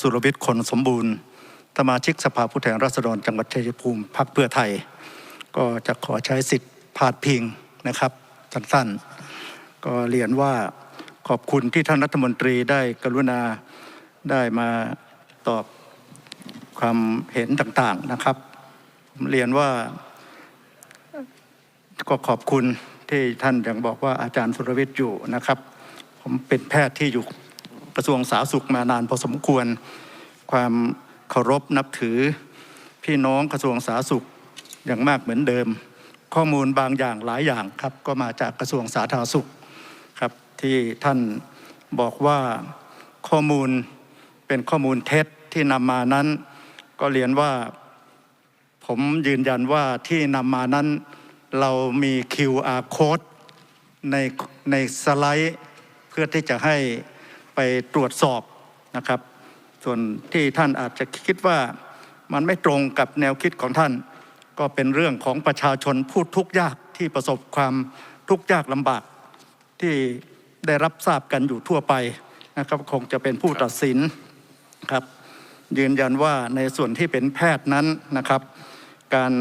สุรวิทย์คนสมบูรณ์สมาชิกสภาผู้แทนราษฎรจังหวัดชัยภูมิพรรคเพื่อไทย ก็จะขอใช้สิทธิ์พาดพิงนะครับสั้นๆ ก็เรียนว่าขอบคุณที่ท่านรัฐมนตรีได้กรุณาได้มาตอบความเห็นต่างๆนะครับ เรียนว่าก็ขอบคุณที่ท่านยังบอกว่าอาจารย์สุรวิทย์อยู่นะครับ ผมเป็นแพทย์ที่อยู่ กระทรวงสาธารณสุขมานานพอสมควร ความเคารพนับถือ พี่น้องกระทรวงสาธารณสุขอย่างมากเหมือนเดิม ข้อมูลบางอย่างหลายอย่างครับก็มาจากกระทรวงสาธารณสุขครับที่ท่านบอกว่าข้อมูลเป็นข้อมูลเท็จที่นำมานั้น ก็เรียนว่าผมยืนยันว่าที่นำมานั้นเรามี QR code ในในสไลด์ เพื่อที่จะให้ ไปตรวจสอบนะครับ ส่วนที่ท่านอาจจะคิดว่ามันไม่ตรงกับแนวคิดของท่าน ก็เป็นเรื่องของประชาชนผู้ทุกข์ยากที่ประสบความทุกข์ยากลำบากที่ได้รับทราบกันอยู่ทั่วไปนะครับคงจะเป็นผู้ตัดสินครับยืนยันว่าในส่วนที่เป็นแพทย์นั้นนะครับ การ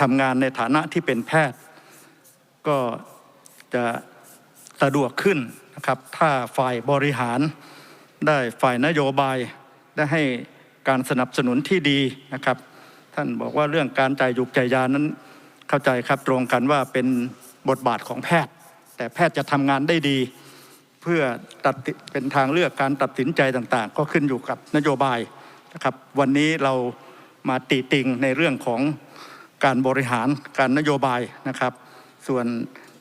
ทำงานในฐานะที่เป็นแพทย์ ก็จะสะดวกขึ้น นะครับถ้าฝ่ายบริหารได้ฝ่ายนโยบายได้ให้การสนับสนุนที่ดีนะครับ ท่านบอกว่าเรื่องการจ่ายยุกจ่ายยานั้นเข้าใจครับตรงกันว่าเป็นบทบาทของแพทย์ แต่แพทย์จะทำงานได้ดี เพื่อตัดเป็นทางเลือกการตัดสินใจต่างๆ ก็ขึ้นอยู่กับนโยบายนะครับ วันนี้เรามาติติงในเรื่องของการบริหารการนโยบายนะครับ ส่วน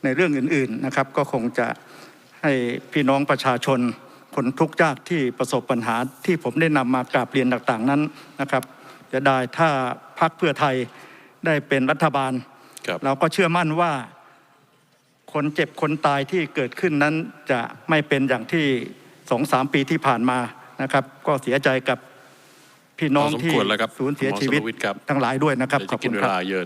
ในเรื่องอื่นๆนะครับ ก็คงจะ ให้พี่น้องประชาชนคนทุกข์ยากที่ประสบปัญหาที่ผมได้นำมากราบเรียนต่างๆนั้นนะครับ จะได้ถ้าพรรคเพื่อไทยได้เป็นรัฐบาลครับเราก็เชื่อมั่นว่า คนเจ็บคนตายที่เกิดขึ้นนั้นจะไม่เป็นอย่างที่สองสามปีที่ผ่านมานะครับ ก็เสียใจกับพี่น้องพอสมที่ควรแล้วครับสูญเสียหมอชีวิตสุรวิทย์ครับทั้งหลายด้วยนะครับเดี๋ยวขอจะบกิคุนณเวครับลาเยอะ